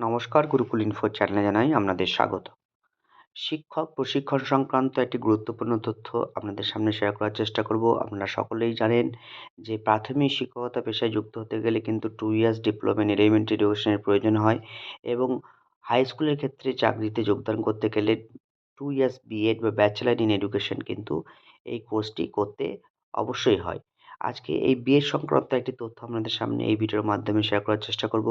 নমস্কার, গুরুকুল ইনফো চ্যানেলে জানাই আপনাদের স্বাগত। শিক্ষক প্রশিক্ষণ সংক্রান্ত একটি গুরুত্বপূর্ণ তথ্য আপনাদের সামনে শেয়ার করার চেষ্টা করব। আপনারা সকলেই জানেন যে প্রাথমিক শিক্ষকতা পেশায় যুক্ত হতে গেলে কিন্তু টু ইয়ার্স ডিপ্লোমা এলিমেন্টারি এডুকেশনের প্রয়োজন হয় এবং হাই স্কুলের ক্ষেত্রে চাকরিতে যোগদান করতে গেলে টু ইয়ার্স বিএড বা ব্যাচেলার ইন এডুকেশন কিন্তু এই কোর্সটি করতে অবশ্যই হয়। আজকে এই বিয়ের সংক্রান্ত একটি তথ্য আপনাদের সামনে এই ভিডিওর মাধ্যমে শেয়ার করার চেষ্টা করব।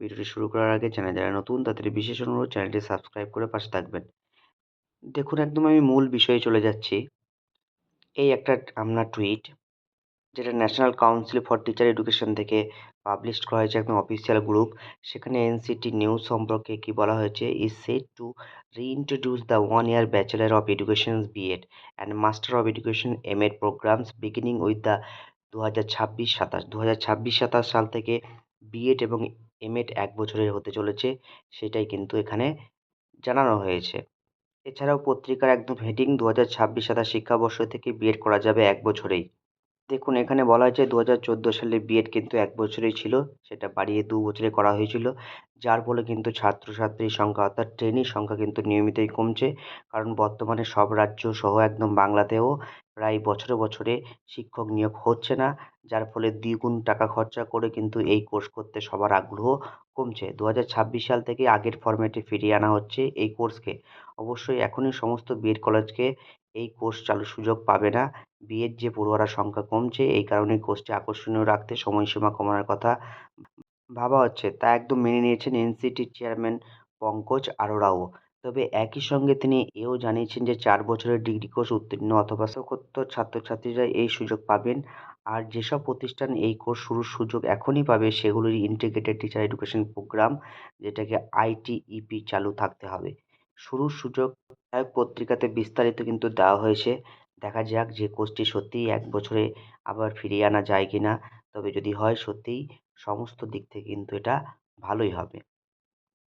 ভিডিওটি শুরু করার আগে চ্যানেল যারা নতুন তাদের বিশেষ অনুরোধ চ্যানেলটি সাবস্ক্রাইব করে পাশে থাকবেন। দেখুন, একদম আমি মূল বিষয়ে চলে যাচ্ছি। এই একটা আপনার টুইট যেটা national council for teacher education থেকে পাবলিশ করা হয়েছে একদম অফিসিয়াল গ্রুপ সেখানে এনসিটি নিউজ সম্পর্কে কি বলা হয়েছে? Is set to reintroduce the one year bachelor of education B Ed and master of education M Ed programmes beginning with the দু হাজার ছাব্বিশ সাতাশ। দু হাজার ছাব্বিশ সাতাশ সাল থেকে বিএড এবং এমএড এক বছরের হতে চলেছে, সেটাই কিন্তু এখানে জানানো হয়েছে। এছাড়াও পত্রিকার একদম হেডিং দু হাজার ছাব্বিশ সাতাশ শিক্ষাবর্ষ থেকে বিএড করা যাবে এক বছরেই। দেখুন, এখানে বলা হয়েছে দু হাজার চোদ্দ সালে বিএড কিন্তু এক বছরেই ছিল। সেটা বাড়িয়ে দু বছরে করা হয়েছিল। যার ফলে কিন্তু ছাত্রছাত্রীর সংখ্যা অর্থাৎ ট্রেনির সংখ্যা কিন্তু নিয়মিতই কমছে। কারণ বর্তমানে সব রাজ্য সহ একদম বাংলাতেও প্রায় বছরে বছরে শিক্ষক নিয়োগ হচ্ছে না। যার ফলে দ্বিগুণ টাকা খরচা করে কিন্তু এই কোর্স করতে সবার আগ্রহ কমছে। দু হাজার ছাব্বিশ সাল থেকে আগের ফর্ম্যাটে ফিরিয়ে আনা হচ্ছে এই কোর্সকে। অবশ্যই এখনই সমস্ত বিএড কলেজকে এই কোর্স চালুর সুযোগ পাবে না। বিএড যে পড়ুয়ারা সংখ্যা কমছে, এই কারণে কোর্সটি আকর্ষণীয় রাখতে সময়সীমা কমানোর কথা ভাবা হচ্ছে। তা একদম মেনে নিয়েছেন এনসিটির চেয়ারম্যান পঙ্কজ আরোরাও। তবে একই সঙ্গে তিনি এও জানিয়েছেন যে চার বছরের ডিগ্রি কোর্স উত্তীর্ণ অথবা স্নাতকোত্তর ছাত্রছাত্রীরা এই সুযোগ পাবেন। আর যেসব প্রতিষ্ঠান এই কোর্স শুরুর সুযোগ এখনই পাবে সেগুলোর ইন্টিগ্রেটেড টিচার এডুকেশন প্রোগ্রাম যেটাকে আইটিইপি চালু থাকতে হবে। শুরুর সুযোগ এক পত্রিকাতে বিস্তারিত কিন্তু দেওয়া হয়েছে। দেখা যাক যে কোচটি সত্যিই এক বছরে আবার ফিরিয়ে আনা যায় কি না তবে যদি হয় সত্যিই সমস্ত দিক থেকে কিন্তু এটা ভালোই হবে।